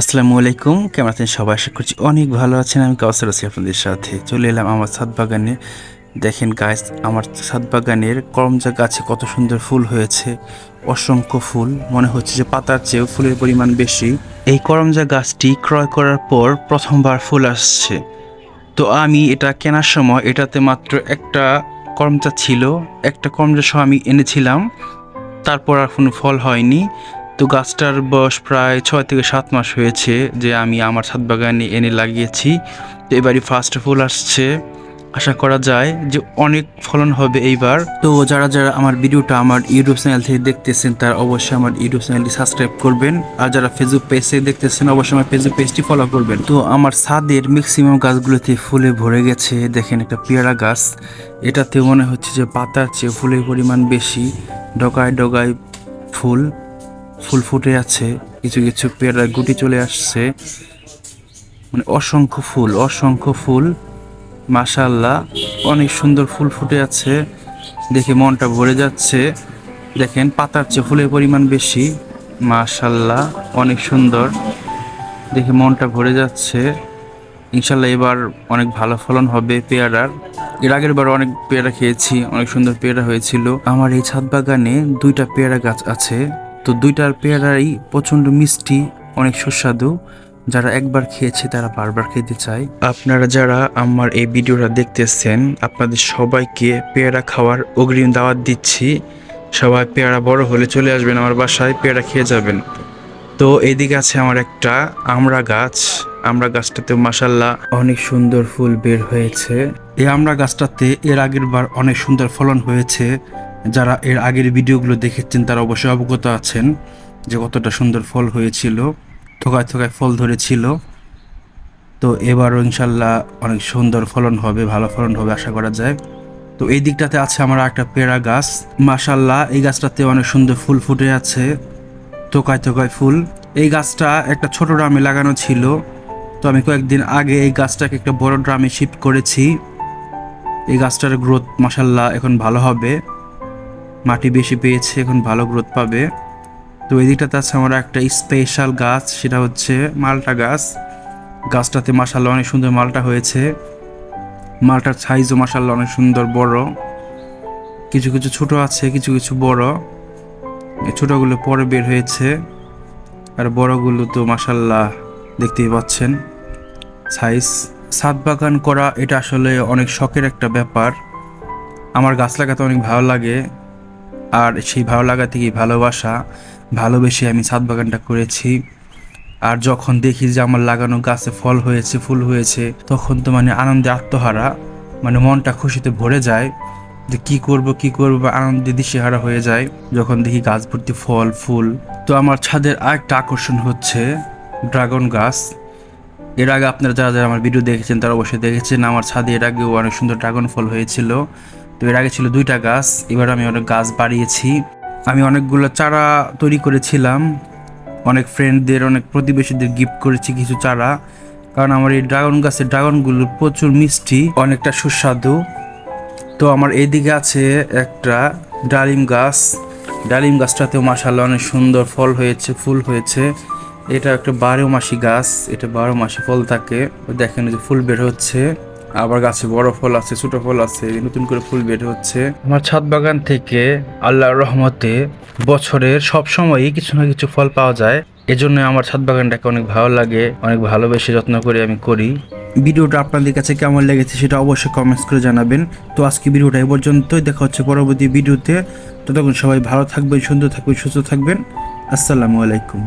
আসসালামু আলাইকুম, কেমন আছেন সবাই? আশা করছি অনেক ভালো আছেন। আমি কাউসার আছি আপনাদের সাথে। চলে এলাম আমার ছাদ বাগানে। দেখেন গাছ আমার ছাদ বাগানের করমজা গাছে কত সুন্দর ফুল হয়েছে। অসংখ্য ফুল। মনে হচ্ছে যে পাতার চেয়েও ফুলের পরিমাণ বেশি। এই করমজা গাছটি ক্রয় করার পর প্রথমবার ফুল আসছে। তো আমি এটা কেনার সময় এটাতে মাত্র একটা করমচা ছিল। একটা করমচা সহ আমি এনেছিলাম। তারপর আর কোনো ফল হয়নি। তো গাছটার বয়স প্রায় ছয় থেকে সাত মাস হয়েছে যে আমি আমার ছাদ বাগানে এনে লাগিয়েছি। তো এবারই ফার্স্ট ফুল আসছে। আশা করা যায় যে অনেক ফলন হবে এইবার। তো যারা যারা আমার ভিডিওটা আমার ইউটিউব চ্যানেল থেকে দেখতেছেন, তারা অবশ্যই আমার ইউটিউব চ্যানেলটি সাবস্ক্রাইব করবেন। আর যারা ফেসবুক পেজ থেকে দেখতেছেন, অবশ্যই আমার ফেসবুক পেজটি ফলো করবেন। তো আমার ছাদের ম্যাক্সিমাম গাছগুলোতে ফুলে ভরে গেছে। দেখেন একটা পেয়ারা গাছ। এটাতে মনে হচ্ছে যে পাতার চেয়ে ফুলের পরিমাণ বেশি। ডগায় ডগায় ফুল। ফুল ফুটে আছে, কিছু কিছু পেয়ারা গুটি চলে আসছে। মানে অসংখ্য ফুল অসংখ্য ফুল। মাশাল্লাহ অনেক সুন্দর ফুল ফুটে আছে। দেখে মনটা ভরে যাচ্ছে। দেখেন, পাতার চেয়ে ফুলের পরিমাণ বেশি। মাশাল্লাহ অনেক সুন্দর। দেখে মনটা ভরে যাচ্ছে। ইনশাল্লাহ এবার অনেক ভালো ফলন হবে পেয়ারার। এর আগের বার অনেক পেয়ারা খেয়েছি, অনেক সুন্দর পেয়ারা হয়েছিল। আমার এই ছাদ বাগানে দুইটা পেয়ারা গাছ আছে। তো দুইটার পেয়ারাই প্রচণ্ড মিষ্টি, অনেক সুস্বাদু। যারা একবার খেয়েছে, তারা বারবার খেতে চায়। আপনারা যারা আমার এই ভিডিওটা দেখতেছেন, আপনাদের সবাইকে পেয়ারা খাওয়ার অগ্রিম দাওয়াত দিচ্ছি। সবাই পেয়ারা বড় হলে চলে আসবেন আমার বাসায়, পেয়ারা খেয়ে যাবেন। তো এদিকে আছে আমার একটা আমড়া গাছ। আমরা গাছটাতে মাসাল্লাহ অনেক সুন্দর ফুল বের হয়েছে। এই আমড়া গাছটাতে এর আগের বার অনেক সুন্দর ফলন হয়েছে। যারা এর আগের ভিডিওগুলো দেখেছেন, তারা অবশ্যই অবগত আছেন যে কতটা সুন্দর ফল হয়েছিল, থোকায় থোকায় ফল ধরেছিল। তো এবারও ইনশাল্লাহ অনেক সুন্দর ফলন হবে, ভালো ফলন হবে আশা করা যায়। তো এই দিকটাতে আছে আমার একটা পেয়ারা গাছ। মাশাল্লাহ এই গাছটাতে অনেক সুন্দর ফুল ফুটে আছে, থোকায় থোকায় ফুল। এই গাছটা একটা ছোট ড্রামে লাগানো ছিল, তো আমি কয়েকদিন আগে এই গাছটাকে একটা বড় ড্রামে শিফট করেছি। এই গাছটার গ্রোথ মাসাল্লাহ এখন ভালো হবে। মাটি বেশি পেয়েছে, এখন ভালো গ্রোথ পাবে। তো এই দিকটাতে আছে আমার একটা স্পেশাল গাছ, সেটা হচ্ছে মালটা গাছ। গাছটাতে মাসাল্লাহ অনেক সুন্দর মালটা হয়েছে। মালটার সাইজও মাসাল্লাহ অনেক সুন্দর বড়। কিছু কিছু ছোট আছে, কিছু কিছু বড়। ছোটগুলো পরে বের হয়েছে। আর বড়গুলো তো মাসাল্লাহ দেখতেই পাচ্ছেন। সাইজ ছাদ বাগান করা, এটা আসলে অনেক শখের একটা ব্যাপার। আমার গাছ লাগাতে অনেক ভালো লাগে। আর সেই ভালো লাগা থেকেই ভালোবাসা, ভালোবেসে আমি ছাদ বাগানটা করেছি। আর যখন দেখি যে আমার লাগানো গাছে ফল হয়েছে, ফুল হয়েছে, তখন তো মানে আনন্দে আত্মহারা মানে মনটা খুশিতে ভরে যায় যে কি করব কি করব, বা আনন্দে দিশেহারা হয়ে যায়। যখন দেখি গাছ ভর্তি ফল, ফুল, তো আমার ছাদের আরেকটা আকর্ষণ হচ্ছে ড্রাগন গাছ। এর আগে আপনারা যারা যারা আমার ভিডিও দেখেছেন, তারা অবশ্যই দেখেছেন, আমার ছাদে এর আগেও অনেক সুন্দর ড্রাগন ফল হয়েছিল। তো এর আগে ছিল দুইটা গাছ, এবার আমি অনেক গাছ বাড়িয়েছি। আমি অনেকগুলো চারা তৈরি করেছিলাম। অনেক ফ্রেন্ডদের অনেক প্রতিবেশীদের গিফট করেছি কিছু চারা। কারণ আমার এই ড্রাগন গাছের ড্রাগনগুলো প্রচুর মিষ্টি, অনেকটা সুস্বাদু। তো আমার এইদিকে আছে একটা ডালিম গাছ। ডালিম গাছটাতেও মাসাল্লাহ অনেক সুন্দর ফল হয়েছে, ফুল হয়েছে। এটা একটা বারো মাসি গাছ, এটা বারো মাসে ফল থাকে। দেখেন যে ফুল বের হচ্ছে। আবার গাছে বড় ফল আছে ছোট ফল আছে নতুন করে ফুল বের হচ্ছে। আমার ছাদ বাগান থেকে আল্লাহর রহমতে বছরের সব সময়ই কিছু না কিছু ফল পাওয়া যায়। এজন্য আমার ছাদ বাগানটাকে অনেক ভালো লাগে অনেক ভালোবেসে যত্ন করে আমি করি। ভিডিওটা আপনাদের কাছে কেমন লেগেছে সেটা অবশ্যই কমেন্টস করে জানাবেন। তো আজকে ভিডিওটা এই পর্যন্তই দেখা হচ্ছে পরবর্তী ভিডিওতে। ততক্ষণ সবাই ভালো থাকবেন সুন্দর থাকবেন সুস্থ থাকবেন। আসসালামু আলাইকুম।